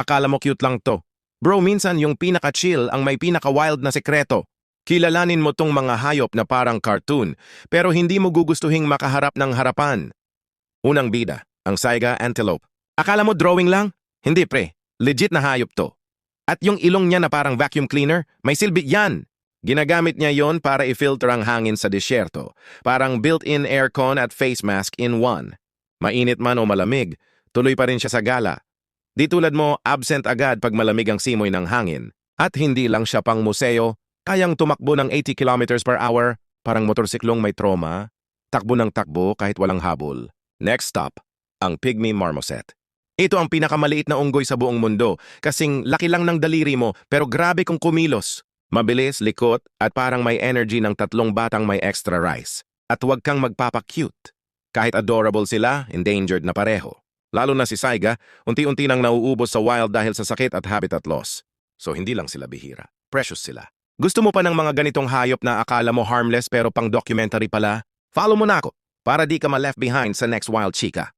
Akala mo cute lang to. Bro, minsan yung pinaka-chill ang may pinaka-wild na sekreto. Kilalanin mo tong mga hayop na parang cartoon, pero hindi mo gugustuhing makaharap ng harapan. Unang bida, ang saiga antelope. Akala mo drawing lang? Hindi pre, legit na hayop to. At yung ilong niya na parang vacuum cleaner, may silbi yan. Ginagamit niya yon para i-filter ang hangin sa disyerto. Parang built-in aircon at face mask in one. Mainit man o malamig, tuloy pa rin siya sa gala. Di tulad mo, absent agad pag malamig ang simoy ng hangin. At hindi lang siya pang museo, kayang tumakbo ng 80 kilometers per hour, parang motorsiklong may trauma. Takbo ng takbo kahit walang habol. Next stop, ang pygmy marmoset. Ito ang pinakamaliit na unggoy sa buong mundo, kasing laki lang ng daliri mo pero grabe kung kumilos. Mabilis, likot, at parang may energy ng tatlong batang may extra rice. At huwag kang magpapa-cute. Kahit adorable sila, endangered na pareho. Lalo na si Saiga, unti-unti nang nauubos sa wild dahil sa sakit at habitat loss. So hindi lang sila bihira. Precious sila. Gusto mo pa ng mga ganitong hayop na akala mo harmless pero pang documentary pala? Follow mo na ako para di ka ma-left behind sa next wild chika.